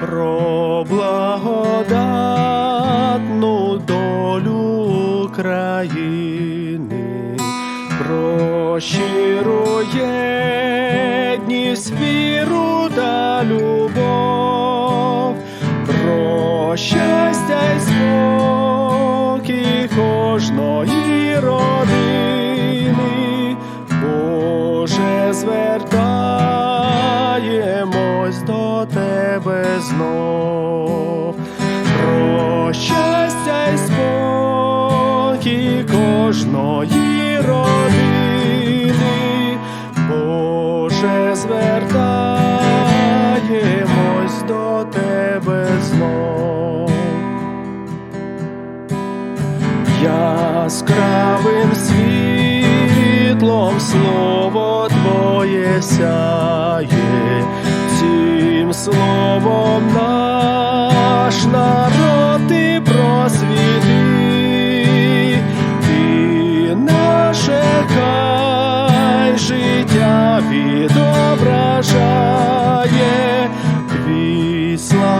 про благодатну долю України, про щиру єдність, віру та любов, про щастя й спокій кожної родини, Тебе знов, про щастя й спокій кожної родини, Боже, звертаємось до Тебе знов. Яскравим світлом слово Твоє сяє, словом наш народ ти просвіти, ти наше хай життя відображає, твій славний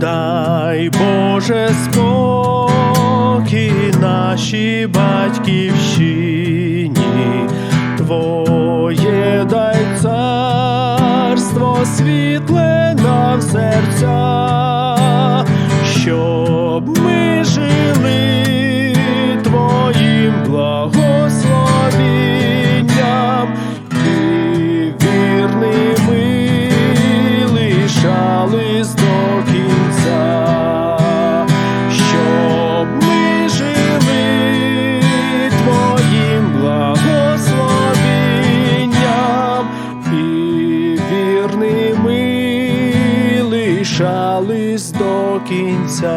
Дай Боже спокій нашій батьківщині, Твоє дай царство світле нам серця, лишались до кінця.